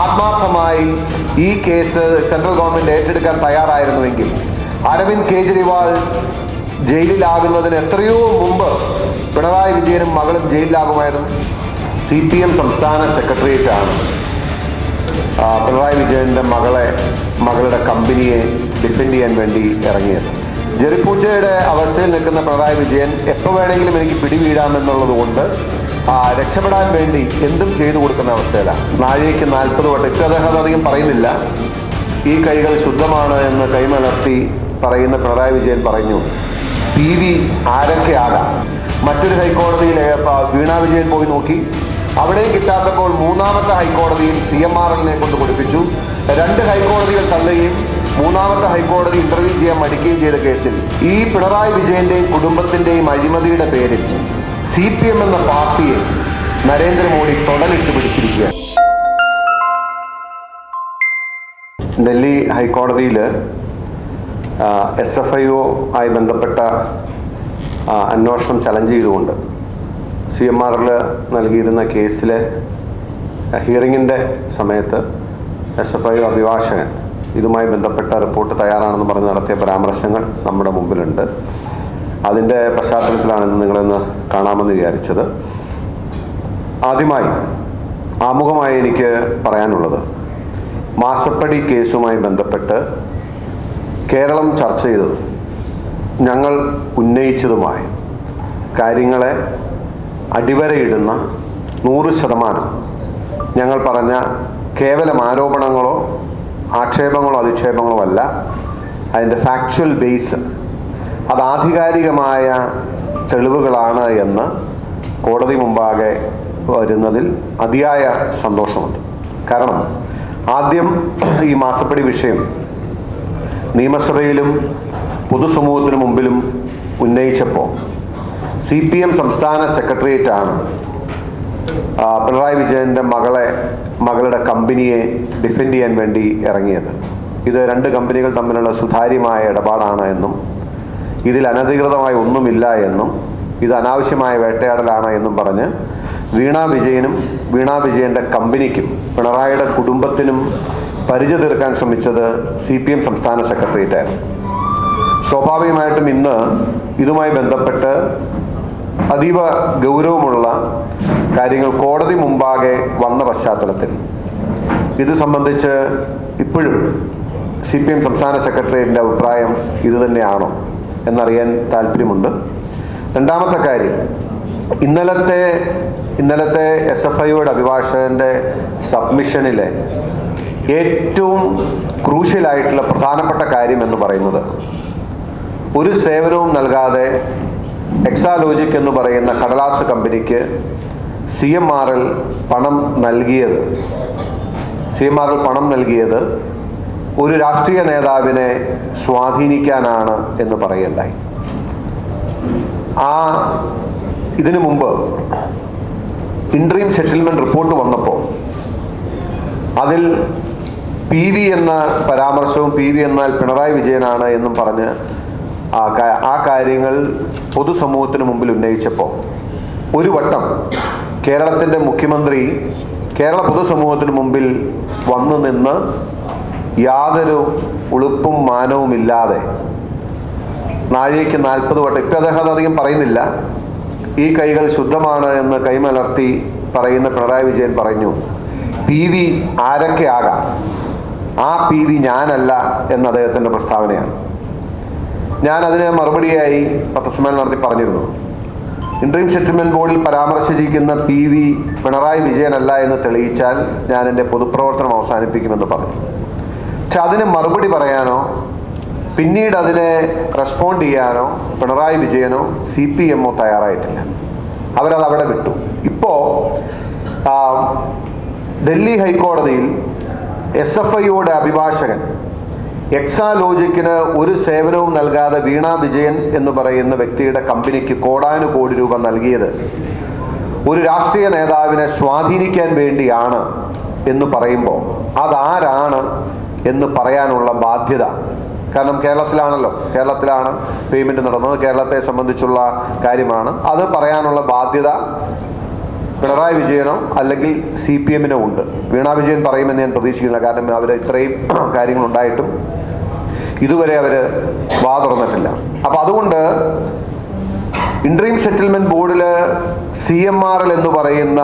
ആത്മാർത്ഥമായി ഈ case central government ഏറ്റെടുക്കാൻ തയ്യാറായിരുന്നുവെങ്കിൽ അരവിന്ദ് കേജ്രിവാൾ ജയിലിലാകുന്നതിന് എത്രയോ മുമ്പ് പിണറായി വിജയനും മകളും ജയിലിലാകുമായിരുന്നു. സി പി എം സംസ്ഥാന സെക്രട്ടേറിയറ്റാണ്. പിണറായി വിജയന്റെ മകളെ മകളുടെ കമ്പനിയെ ഡിഫെൻഡ് ചെയ്യാൻ വേണ്ടി ഇറങ്ങിയത്. ജെറിപ്പൂച്ചയുടെ അവസ്ഥയിൽ നിൽക്കുന്ന പിണറായി വിജയൻ എപ്പോൾ വേണമെങ്കിലും എനിക്ക് പിടിവീഴാമെന്നുള്ളത് കൊണ്ട് രക്ഷപ്പെടാൻ വേണ്ടി എന്തും ചെയ്തു കൊടുക്കുന്ന അവസ്ഥയിലാണ്. നാഴികയ്ക്ക് നാൽപ്പത് വട്ടം ഇപ്പം അദ്ദേഹം അതധികം പറയുന്നില്ല. ഈ കൈകൾ ശുദ്ധമാണ് എന്ന് കൈമലർത്തി പറയുന്ന പിണറായി വിജയൻ പറഞ്ഞു. പി വി ആരൊക്കെയാകാം മറ്റൊരു ഹൈക്കോടതിയിൽ വീണാ വിജയൻ പോയി നോക്കി. അവിടെയും കിട്ടാത്തപ്പോൾ മൂന്നാമത്തെ ഹൈക്കോടതിയിൽ സി എം ആർ എല്ലിനെ കൊണ്ട് കൊടുപ്പിച്ചു രണ്ട് ഹൈക്കോടതികൾ തള്ളുകയും മൂന്നാമത്തെ ഹൈക്കോടതി ഇന്റർവ്യൂ ചെയ്യാൻ മടിക്കുകയും ചെയ്ത കേസിൽ ഈ പിണറായി വിജയന്റെയും കുടുംബത്തിന്റെയും അഴിമതിയുടെ പേരിൽ സി പി എം എന്ന പാർട്ടിയെ നരേന്ദ്രമോദി തൊടലിട്ട് പിടിച്ചിരിക്കുകയാണ്. ഡൽഹി ഹൈക്കോടതിയിൽ എസ് എഫ് ഐ ഒ ആയി ബന്ധപ്പെട്ട അന്വേഷണം ചലഞ്ച് ചെയ്തുകൊണ്ട് സി എം ആറിൽ നൽകിയിരുന്ന കേസിലെ ഹിയറിങ്ങിന്റെ സമയത്ത് എസ് എഫ് ഐ ഒ അഭിഭാഷകൻ ഇതുമായി ബന്ധപ്പെട്ട റിപ്പോർട്ട് തയ്യാറാണെന്ന് പറഞ്ഞ് നടത്തിയ പരാമർശങ്ങൾ നമ്മുടെ മുമ്പിലുണ്ട്. അതിന്റെ പശ്ചാത്തലത്തിലാണ് നിങ്ങളെന്ന് കാണാമെന്ന് വിചാരിച്ചത്. ആദ്യമായി ആമുഖമായി എനിക്ക് പറയാനുള്ളത് മാസപ്പടി കേസുമായി ബന്ധപ്പെട്ട് കേരളം ചർച്ച ചെയ്തത് ഞങ്ങൾ ഉന്നയിച്ചതുമായ കാര്യങ്ങളെ അടിവരയിടുന്ന നൂറ് ശതമാനം ഞങ്ങൾ പറഞ്ഞ കേവലം ആരോപണങ്ങളോ ആക്ഷേപങ്ങളോ അധിക്ഷേപങ്ങളോ അല്ല അതിന്റെ ഫാക്ച്വൽ ബേസ് അത് ആധികാരികമായ തെളിവുകളാണ് എന്ന് കോടതി മുമ്പാകെ വരുന്നതിൽ അതിയായ സന്തോഷമുണ്ട്. കാരണം ആദ്യം ഈ മാസപ്പടി വിഷയം നിയമസഭയിലും പൊതുസമൂഹത്തിനു മുമ്പിലും ഉന്നയിച്ചപ്പോൾ സി പി എം സംസ്ഥാന സെക്രട്ടേറിയറ്റാണ് പിണറായി വിജയന്റെ മകളെ മകളുടെ കമ്പനിയെ ഡിഫെൻഡ് ചെയ്യാൻ വേണ്ടി ഇറങ്ങിയത്. ഇത് രണ്ട് കമ്പനികൾ തമ്മിലുള്ള സുതാര്യമായ ഇടപാടാണ് എന്നും ഇതിൽ അനധികൃതമായി ഒന്നുമില്ല എന്നും ഇത് അനാവശ്യമായ വേട്ടയാടലാണ് എന്നും പറഞ്ഞ് വീണ വിജയനും വീണ വിജയന്റെ കമ്പനിക്കും പിണറായിയുടെ കുടുംബത്തിനും പരിചയ തീർക്കാൻ ശ്രമിച്ചത് സി പി എം സംസ്ഥാന സെക്രട്ടേറിയറ്റായിരുന്നു സ്വാഭാവികമായിട്ടും ഇന്ന് ഇതുമായി ബന്ധപ്പെട്ട് അതീവ ഗൗരവമുള്ള കാര്യങ്ങൾ കോടതി മുമ്പാകെ വന്ന പശ്ചാത്തലത്തിൽ. ഇത് സംബന്ധിച്ച് ഇപ്പോഴും സി പി എം സംസ്ഥാന സെക്രട്ടേറിയറ്റിന്റെ അഭിപ്രായം ഇത് തന്നെയാണോ? എന്നറിയാൻ താല്പര്യമുണ്ട്. രണ്ടാമത്തെ കാര്യം ഇന്നലത്തെ ഇന്നലത്തെ എസ് എഫ് ഐയുടെ അഭിഭാഷകന്റെ സബ്മിഷനിലെ ഏറ്റവും ക്രൂഷ്യലായിട്ടുള്ള പ്രധാനപ്പെട്ട കാര്യം എന്ന് പറയുന്നത് ഒരു സേവനവും നൽകാതെ എക്സാലോജിക് എന്ന് പറയുന്ന കടലാസ് കമ്പനിക്ക് സി എം ആർ എൽ പണം നൽകിയത് സി എം ആർ എൽ പണം നൽകിയത് ഒരു രാഷ്ട്രീയ നേതാവിനെ സ്വാധീനിക്കാനാണ് എന്ന് പറയണ്ടായി ആ ഇതിനു മുമ്പ് ഇൻട്രീം സെറ്റിൽമെന്റ് റിപ്പോർട്ട് വന്നപ്പോൾ അതിൽ പി വി എന്ന പരാമർശവും പി വി എന്നാൽ പിണറായി വിജയനാണ് എന്നും പറഞ്ഞ് ആ ആ കാര്യങ്ങൾ പൊതുസമൂഹത്തിന് മുമ്പിൽ ഉന്നയിച്ചപ്പോൾ ഒരു വട്ടം കേരളത്തിന്റെ മുഖ്യമന്ത്രി കേരള പൊതുസമൂഹത്തിന് മുമ്പിൽ വന്നു നിന്ന് യാതൊരു ഉളുപ്പും മാനവും ഇല്ലാതെ. നാഴികയ്ക്ക് നാൽപ്പത് വട്ടം. ഇപ്പം അദ്ദേഹം അതധികം പറയുന്നില്ല. ഈ കൈകൾ ശുദ്ധമാണ് എന്ന് കൈമലർത്തി പറയുന്ന പിണറായി വിജയൻ പറഞ്ഞു. പി വി ആരൊക്കെ ആകാം? ആ പി വി ഞാനല്ല എന്ന് അദ്ദേഹത്തിന്റെ പ്രസ്താവനയാണ്. ഞാൻ അതിന് മറുപടിയായി പത്രസമ്മേളനം നടത്തി പറഞ്ഞിരുന്നു. ഇൻട്രീം സെറ്റിൽമെന്റ് ബോർഡിൽ പരാമർശിച്ചിരിക്കുന്ന പി വി പിണറായി വിജയനല്ല എന്ന് തെളിയിച്ചാൽ ഞാൻ എന്റെ പൊതുപ്രവർത്തനം അവസാനിപ്പിക്കുമെന്ന് പറഞ്ഞു. പക്ഷെ അതിന് മറുപടി പറയാനോ? പിന്നീട് അതിനെ റെസ്പോണ്ട് ചെയ്യാനോ? പിണറായി വിജയനോ സി പി എമ്മോ തയ്യാറായിട്ടില്ല. അവരത് അവിടെ വിട്ടു. ഇപ്പോൾ ഡൽഹി ഹൈക്കോടതിയിൽ എസ് എഫ് ഐയുടെ അഭിഭാഷകൻ എക്സാലോജിക്കിന് ഒരു സേവനവും നൽകാതെ വീണ വിജയൻ എന്ന് പറയുന്ന വ്യക്തിയുടെ കമ്പനിക്ക് കോടാനു കോടി രൂപ നൽകിയത് ഒരു രാഷ്ട്രീയ നേതാവിനെ സ്വാധീനിക്കാൻ വേണ്ടിയാണ് എന്ന് പറയുമ്പോൾ അതാരാണ് എന്ന് പറയാനുള്ള ബാധ്യത. കാരണം കേരളത്തിലാണല്ലോ. കേരളത്തിലാണ് പേയ്മെന്റ് നടന്നത്. കേരളത്തെ സംബന്ധിച്ചുള്ള കാര്യമാണ്. അത് പറയാനുള്ള ബാധ്യത പിണറായി വിജയനോ അല്ലെങ്കിൽ സി പി എമ്മിനോ ഉണ്ട്. വീണാ വിജയൻ പറയുമെന്ന് ഞാൻ പ്രതീക്ഷിക്കുന്നില്ല. കാരണം അവർ ഇത്രയും കാര്യങ്ങൾ ഉണ്ടായിട്ടും ഇതുവരെ അവർ വാ തുറന്നിട്ടില്ല. അപ്പം അതുകൊണ്ട് ഇൻട്രീം സെറ്റിൽമെന്റ് ബോർഡിൽ സി എം ആർ എൽ എന്ന് പറയുന്ന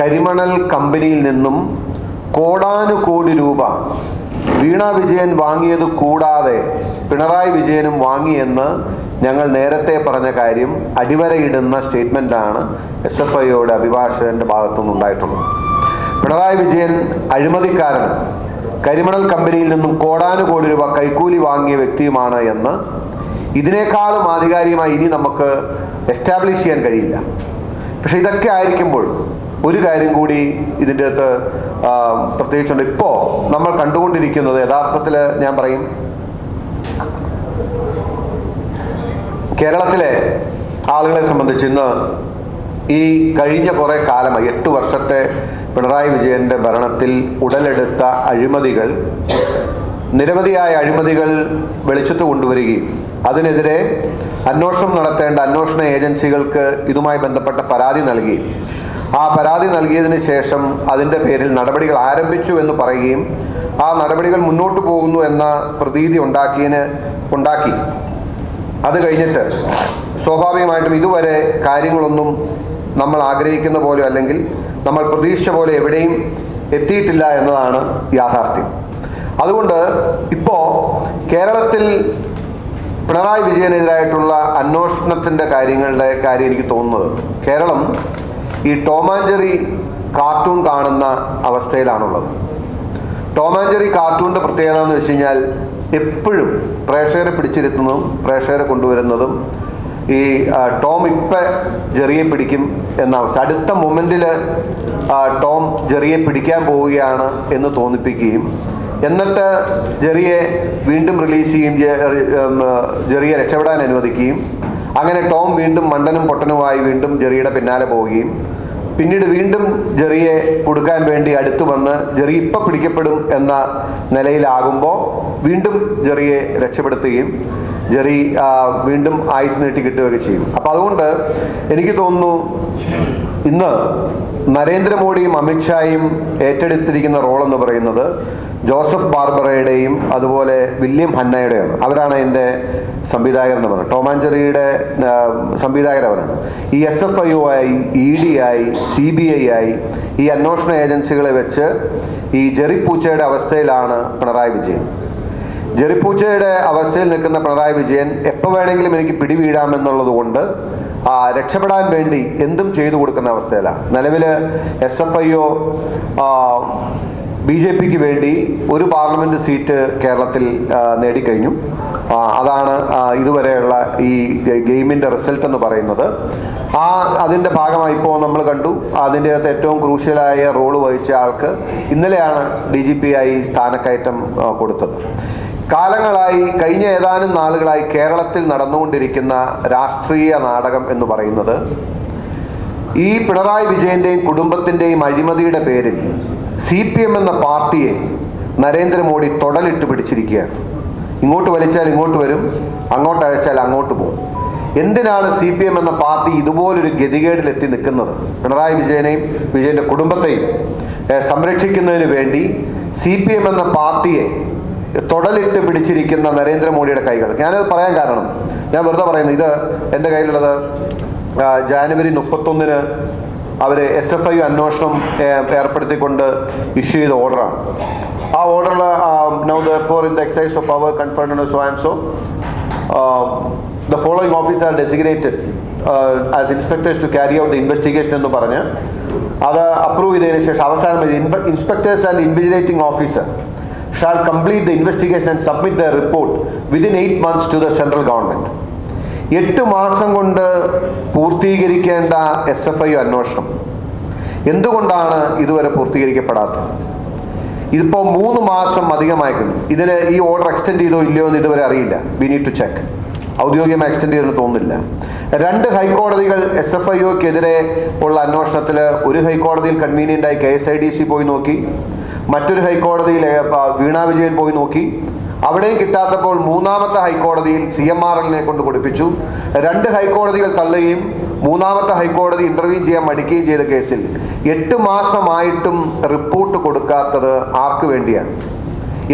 കരിമണൽ കമ്പനിയിൽ നിന്നും കോടാനുകോടി രൂപ വീണ വിജയൻ വാങ്ങിയത് കൂടാതെ പിണറായി വിജയനും വാങ്ങിയെന്ന് ഞങ്ങൾ നേരത്തെ പറഞ്ഞ കാര്യം അടിവരയിടുന്ന സ്റ്റേറ്റ്മെന്റാണ് എസ് എഫ് ഐയുടെ അഭിഭാഷകന്റെ ഭാഗത്തുനിന്ന് ഉണ്ടായിട്ടുള്ളത്. പിണറായി വിജയൻ അഴിമതിക്കാരൻ കരിമണൽ കമ്പനിയിൽ നിന്നും കോടാനുകോടി രൂപ കൈക്കൂലി വാങ്ങിയ വ്യക്തിയുമാണ് എന്ന് ഇതിനേക്കാളും ആധികാരികമായി ഇനി നമുക്ക് എസ്റ്റാബ്ലിഷ് ചെയ്യാൻ കഴിയില്ല. പക്ഷെ ഇതൊക്കെ ആയിരിക്കുമ്പോൾ ഒരു കാര്യം കൂടി ഇതിന്റെ അകത്ത് പ്രത്യേകിച്ചുണ്ട്. ഇപ്പോൾ നമ്മൾ കണ്ടുകൊണ്ടിരിക്കുന്നത് യഥാർത്ഥത്തിൽ ഞാൻ പറയും കേരളത്തിലെ ആളുകളെ സംബന്ധിച്ച് ഇന്ന് ഈ കഴിഞ്ഞ കുറേ കാലമായി എട്ട് വർഷത്തെ പിണറായി വിജയന്റെ ഭരണത്തിൽ ഉടലെടുത്ത അഴിമതികൾ നിരവധിയായ അഴിമതികൾ വെളിച്ചത്ത് കൊണ്ടുവരികയും അതിനെതിരെ അന്വേഷണം നടത്തേണ്ട അന്വേഷണ ഏജൻസികൾക്ക് ഇതുമായി ബന്ധപ്പെട്ട പരാതി നൽകി. ആ പരാതി നൽകിയതിന് ശേഷം അതിന്റെ പേരിൽ നടപടികൾ ആരംഭിച്ചു എന്ന് പറയുകയും ആ നടപടികൾ മുന്നോട്ട് പോകുന്നു എന്ന പ്രതീതി ഉണ്ടാക്കിയതിന് ഉണ്ടാക്കി. അത് കഴിഞ്ഞിട്ട് സ്വാഭാവികമായിട്ടും ഇതുവരെ കാര്യങ്ങളൊന്നും നമ്മൾ ആഗ്രഹിക്കുന്ന പോലെ അല്ലെങ്കിൽ നമ്മൾ പ്രതീക്ഷ പോലെ എവിടെയും എത്തിയിട്ടില്ല എന്നതാണ് യാഥാർത്ഥ്യം. അതുകൊണ്ട് ഇപ്പോൾ കേരളത്തിൽ പിണറായി വിജയനെതിരായിട്ടുള്ള അന്വേഷണത്തിന്റെ കാര്യങ്ങളുടെ കാര്യം എനിക്ക് തോന്നുന്നത് കേരളം ഈ ടോമാഞ്ചറി കാർട്ടൂൺ കാണുന്ന അവസ്ഥയിലാണുള്ളത്. ടോമാഞ്ചറി കാർട്ടൂണിന്റെ പ്രത്യേകത എന്ന് വെച്ച് കഴിഞ്ഞാൽ എപ്പോഴും പ്രേക്ഷകരെ പിടിച്ചിരുത്തുന്നതും പ്രേക്ഷകരെ കൊണ്ടുവരുന്നതും ഈ ടോം ഇപ്പം ജെറിയെ പിടിക്കും എന്ന അവസ്ഥ. അടുത്ത മൊമെന്റിൽ ടോം ജെറിയെ പിടിക്കാൻ പോവുകയാണ് എന്ന് തോന്നിപ്പിക്കുകയും എന്നിട്ട് ജെറിയെ വീണ്ടും റിലീസ് ചെയ്യുകയും ജെറിയെ രക്ഷപ്പെടാൻ അനുവദിക്കുകയും അങ്ങനെ ടോം വീണ്ടും മണ്ടനും പൊട്ടനുമായി വീണ്ടും ജെറിയുടെ പിന്നാലെ പോവുകയും പിന്നീട് വീണ്ടും ജെറിയെ കൊടുക്കാൻ വേണ്ടി അടുത്തു വന്ന് ജെറി ഇപ്പം പിടിക്കപ്പെടും എന്ന നിലയിലാകുമ്പോൾ വീണ്ടും ജെറിയെ രക്ഷപ്പെടുത്തുകയും ജെറി വീണ്ടും ആയുസ് നീട്ടി കിട്ടുകയൊക്കെ ചെയ്യും. അപ്പം അതുകൊണ്ട് എനിക്ക് തോന്നുന്നു ഇന്ന് നരേന്ദ്രമോദിയും അമിത്ഷായും ഏറ്റെടുത്തിരിക്കുന്ന റോൾ എന്ന് പറയുന്നത് ജോസഫ് ബാർബറയുടെയും അതുപോലെ വില്യം ഹന്നയുടെയാണ്. അവരാണ് എന്റെ പറയുന്നത്. ടോമാഞ്ചെറിയുടെ സംവിധായകർ അവരാണ് ഈ എസ് എഫ് ഐ ഒ ആയി ഇ ഡി ആയി സി ബി ഐ ആയി ഈ അന്വേഷണ ഏജൻസികളെ വെച്ച് ഈ ജെറി പൂച്ചയുടെ അവസ്ഥയിലാണ് പിണറായി വിജയൻ. ജെറിപ്പൂച്ചയുടെ അവസ്ഥയിൽ നിൽക്കുന്ന പിണറായി വിജയൻ എപ്പോൾ വേണമെങ്കിലും എനിക്ക് പിടിവീഴാമെന്നുള്ളത് കൊണ്ട് രക്ഷപ്പെടാൻ വേണ്ടി എന്തും ചെയ്തു കൊടുക്കുന്ന അവസ്ഥയിലാണ് നിലവിൽ S F I O B J പിക്ക് വേണ്ടി ഒരു പാർലമെന്റ് സീറ്റ് കേരളത്തിൽ ആ, നേടിക്കഴിഞ്ഞു. അതാണ് ഇതുവരെയുള്ള ഈ ഗെയിമിന്റെ റിസൾട്ട് എന്ന് പറയുന്നത്. ആ അതിന്റെ ഭാഗമായി ഇപ്പോൾ നമ്മൾ കണ്ടു. അതിന്റെ അകത്ത് ഏറ്റവും ക്രൂഷ്യലായ റോൾ വഹിച്ച ആൾക്ക് ഇന്നലെയാണ് ഡി ജി പി ആയി സ്ഥാനക്കയറ്റം ആ, കൊടുത്തത്. കാലങ്ങളായി കഴിഞ്ഞ ഏതാനും നാളുകളായി കേരളത്തിൽ നടന്നുകൊണ്ടിരിക്കുന്ന രാഷ്ട്രീയ നാടകം എന്ന് പറയുന്നത് ഈ പിണറായി വിജയന്റെയും കുടുംബത്തിന്റെയും അഴിമതിയുടെ പേരിൽ സി പി എം എന്ന പാർട്ടിയെ നരേന്ദ്രമോദി തൊടലിട്ട് പിടിച്ചിരിക്കുകയാണ്. ഇങ്ങോട്ട് വലിച്ചാൽ ഇങ്ങോട്ട് വരും അങ്ങോട്ട് അഴച്ചാൽ അങ്ങോട്ട് പോകും. എന്തിനാണ് സി പി എം എന്ന പാർട്ടി ഇതുപോലൊരു ഗതികേടിലെത്തി നിൽക്കുന്നത്? പിണറായി വിജയനെയും വിജയന്റെ കുടുംബത്തെയും സംരക്ഷിക്കുന്നതിന് വേണ്ടി സി പി എം എന്ന പാർട്ടിയെ തൊടലിട്ട് പിടിച്ചിരിക്കുന്ന നരേന്ദ്രമോദിയുടെ കൈകൾ. ഞാനത് പറയാൻ കാരണം. ഞാൻ വെറുതെ പറയുന്നത് ഇത് എന്റെ കയ്യിലുള്ളത് ജാനുവരി മുപ്പത്തൊന്നിന് അവർ എസ് എഫ് ഐ അന്വേഷണം ഏർപ്പെടുത്തിക്കൊണ്ട് ഇഷ്യൂ ചെയ്ത ഓർഡറാണ്. ആ ഓർഡറിൽ now for in the exercise of power conferred so so the following officer designated as inspectors to carry out the investigation എന്ന് പറഞ്ഞ് അത് അപ്രൂവ് ചെയ്തതിന് ശേഷം അവസാനം inspectors and investigating officer shall complete the investigation and submit the report within eight months to the central government. എട്ട് മാസം കൊണ്ട് പൂർത്തീകരിക്കേണ്ട S F I അന്വേഷണം. എന്തുകൊണ്ടാണ് ഇതുവരെ പൂർത്തീകരിക്കപ്പെടാത്തത്? ഇതിപ്പോൾ മൂന്ന് മാസം അധികമായിക്കുന്നു ഇതിന് ഈ ഓർഡർ എക്സ്റ്റെൻഡ് ചെയ്തോ ഇല്ലയോ എന്ന് ഇതുവരെ അറിയില്ല. വി നീഡ് ടു ചെക്ക് ഔദ്യോഗികമായി എക്സ്റ്റെൻഡ് ചെയ്തെന്ന് തോന്നുന്നില്ല. രണ്ട് ഹൈക്കോടതികൾ എസ് എഫ് ഐ ഒക്കെതിരെ ഉള്ള അന്വേഷണത്തിൽ ഒരു ഹൈക്കോടതിയിൽ കൺവീനിയന്റായി K S I D C പോയി നോക്കി. മറ്റൊരു ഹൈക്കോടതിയിൽ വീണാ വിജയൻ പോയി നോക്കി. അവിടെയും കിട്ടാത്തപ്പോൾ മൂന്നാമത്തെ ഹൈക്കോടതിയിൽ സി എം ആർ എല്ലിനെ കൊണ്ട് കൊടുപ്പിച്ചു. രണ്ട് ഹൈക്കോടതികൾ തള്ളുകയും മൂന്നാമത്തെ ഹൈക്കോടതി ഇന്റർവ്യൂ ചെയ്യാൻ മടിക്കുകയും ചെയ്ത കേസിൽ എട്ട് മാസമായിട്ടും റിപ്പോർട്ട് കൊടുക്കാത്തത് ആർക്ക് വേണ്ടിയാണ്?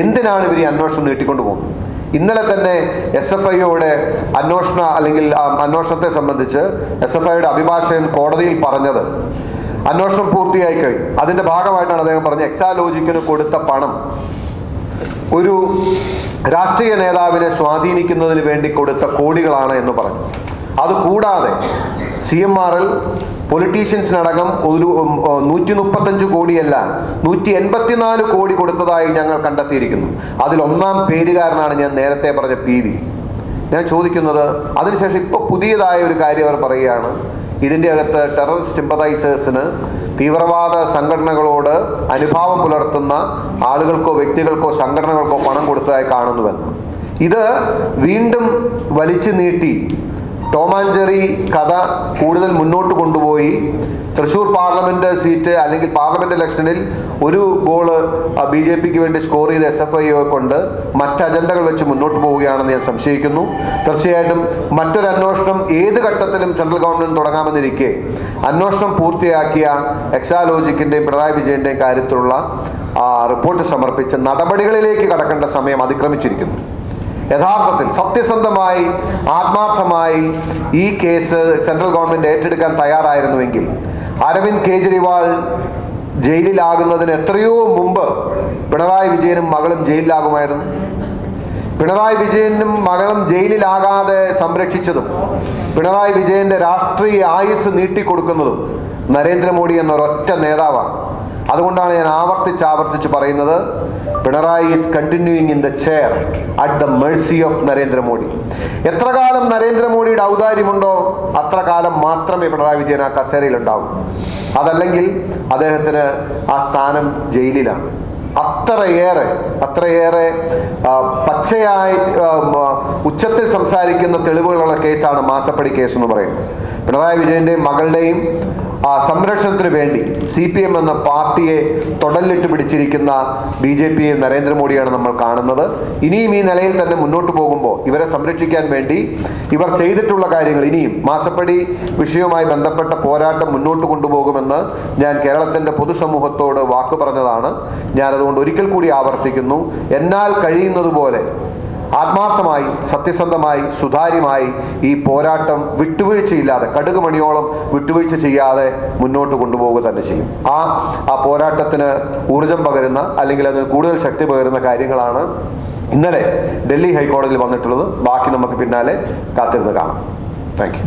എന്തിനാണ് ഇവർ ഈ അന്വേഷണം നീട്ടിക്കൊണ്ടു പോകുന്നത്? ഇന്നലെ തന്നെ എസ് എഫ് ഐയോടെ അന്വേഷണ അല്ലെങ്കിൽ അന്വേഷണത്തെ സംബന്ധിച്ച് എസ് എഫ് ഐയുടെ അഭിഭാഷകൻ കോടതിയിൽ പറഞ്ഞത് അന്വേഷണം പൂർത്തിയായി കഴിഞ്ഞു. അതിന്റെ ഭാഗമായിട്ടാണ് അദ്ദേഹം പറഞ്ഞത് എക്സാലോജിക്കിന് കൊടുത്ത പണം. ഒരു രാഷ്ട്രീയ നേതാവിനെ സ്വാധീനിക്കുന്നതിന് വേണ്ടി കൊടുത്ത കോടികളാണ് എന്ന് പറഞ്ഞു. അതുകൂടാതെ സി എം ആറിൽ പൊളിറ്റീഷ്യൻസിനടക്കം ഒരു നൂറ്റി മുപ്പത്തഞ്ച് കോടിയല്ല നൂറ്റി എൺപത്തിനാല് കോടി കൊടുത്തതായി ഞങ്ങൾ കണ്ടെത്തിയിരിക്കുന്നു. അതിൽ ഒന്നാം പേരുകാരനാണ് ഞാൻ നേരത്തെ പറഞ്ഞ പി വി. ഞാൻ ചോദിക്കുന്നത് അതിനുശേഷം ഇപ്പോൾ പുതിയതായ ഒരു കാര്യം അവർ പറയുകയാണ് ഇതിന്റെ അകത്ത് ടെററിസ്റ്റ് സിമ്പതൈസേഴ്സിന് തീവ്രവാദ സംഘടനകളോട് അനുഭാവം പുലർത്തുന്ന ആളുകൾക്കോ വ്യക്തികൾക്കോ സംഘടനകൾക്കോ പണം കൊടുത്തതായി കാണുന്നുവെന്ന്. ഇത് വീണ്ടും വലിച്ചു നീട്ടി ടോമാഞ്ചെറി കഥ കൂടുതൽ മുന്നോട്ട് കൊണ്ടുപോയി. തൃശൂർ പാർലമെന്റ് സീറ്റ് അല്ലെങ്കിൽ പാർലമെന്റ് ഇലക്ഷനിൽ ഒരു ഗോൾ ബി ജെ പിക്ക് വേണ്ടി സ്കോർ ചെയ്ത എസ് എഫ് ഐയെ കൊണ്ട് മറ്റ് അജണ്ടകൾ വെച്ച് മുന്നോട്ട് പോവുകയാണെന്ന് ഞാൻ സംശയിക്കുന്നു. തീർച്ചയായിട്ടും മറ്റൊരു അന്വേഷണം ഏത് ഘട്ടത്തിലും സെൻട്രൽ ഗവൺമെന്റ് തുടങ്ങാമെന്നിരിക്കെ അന്വേഷണം പൂർത്തിയാക്കിയ എക്സാലോജിക്കിന്റെയും പിണറായി വിജയന്റെയും കാര്യത്തിലുള്ള ആ, റിപ്പോർട്ട് സമർപ്പിച്ച് നടപടികളിലേക്ക് കടക്കേണ്ട സമയം അതിക്രമിച്ചിരിക്കുന്നു. യഥാർത്ഥത്തിൽ സത്യസന്ധമായി ആത്മാർത്ഥമായി ഈ കേസ് സെൻട്രൽ ഗവൺമെന്റ് ഏറ്റെടുക്കാൻ തയ്യാറായിരുന്നുവെങ്കിൽ അരവിന്ദ് കേജ്രിവാൾ ജയിലിലാകുന്നതിന് എത്രയോ മുമ്പ് പിണറായി വിജയനും മകളും ജയിലിലാകുമായിരുന്നു. പിണറായി വിജയനും മകളും ജയിലിലാകാതെ സംരക്ഷിച്ചതും പിണറായി വിജയന്റെ രാഷ്ട്രീയ ആയുസ് നീട്ടിക്കൊടുക്കുന്നതും നരേന്ദ്രമോദി എന്നൊരൊറ്റ നേതാവാണ്. അതുകൊണ്ടാണ് ഞാൻ ആവർത്തിച്ച് ആവർത്തിച്ച് പറയുന്നത്. Pinarayi is continuing in the chair at the mercy of Narendra Modi എത്ര കാലം നരേന്ദ്രമോദിയുടെ ഔദാര്യമുണ്ടോ? അത്ര കാലം മാത്രമേ പിണറായി വിജയൻ ആ കസേരയിൽ ഉണ്ടാവൂ അതല്ലെങ്കിൽ അദ്ദേഹത്തിന് ആ സ്ഥാനം ജയിലിലാണ്. അത്രയേറെ അത്രയേറെ പച്ചയായി ഉച്ചത്തിൽ സംസാരിക്കുന്ന തെളിവുകളുള്ള കേസാണ് മാസപ്പടി കേസ് എന്ന് പറയുന്നത്. പിണറായി വിജയന്റെയും മകളുടെയും ആ, സംരക്ഷണത്തിന് വേണ്ടി സി പി എം എന്ന പാർട്ടിയെ തൊടലിട്ട് പിടിച്ചിരിക്കുന്ന ബി ജെ പി നരേന്ദ്രമോദിയാണ് നമ്മൾ കാണുന്നത്. ഇനിയും ഈ നിലയിൽ തന്നെ മുന്നോട്ട് പോകുമ്പോൾ ഇവരെ സംരക്ഷിക്കാൻ വേണ്ടി ഇവർ ചെയ്തിട്ടുള്ള കാര്യങ്ങൾ ഇനിയും മാസപ്പടി വിഷയവുമായി ബന്ധപ്പെട്ട പോരാട്ടം മുന്നോട്ട് കൊണ്ടുപോകുമെന്ന് ഞാൻ കേരളത്തിന്റെ പൊതുസമൂഹത്തോട് വാക്ക് പറഞ്ഞതാണ്. ഞാൻ അതുകൊണ്ട് ഒരിക്കൽ കൂടി ആവർത്തിക്കുന്നു. എന്നാൽ കഴിയുന്നത് പോലെ ആത്മാർത്ഥമായി സത്യസന്ധമായി സുതാര്യമായി ഈ പോരാട്ടം വിട്ടുവീഴ്ചയില്ലാതെ കടുക് മണിയോളം വിട്ടുവീഴ്ച ചെയ്യാതെ മുന്നോട്ട് കൊണ്ടുപോവുക തന്നെ ചെയ്യും. ആ ആ പോരാട്ടത്തിന് ഊർജം പകരുന്ന അല്ലെങ്കിൽ അതിന് കൂടുതൽ ശക്തി പകരുന്ന കാര്യങ്ങളാണ് ഇന്നലെ ഡൽഹി ഹൈക്കോടതിയിൽ വന്നിട്ടുള്ളത്. ബാക്കി നമുക്ക് പിന്നാലെ കാത്തിരുന്ന് കാണാം. Thank you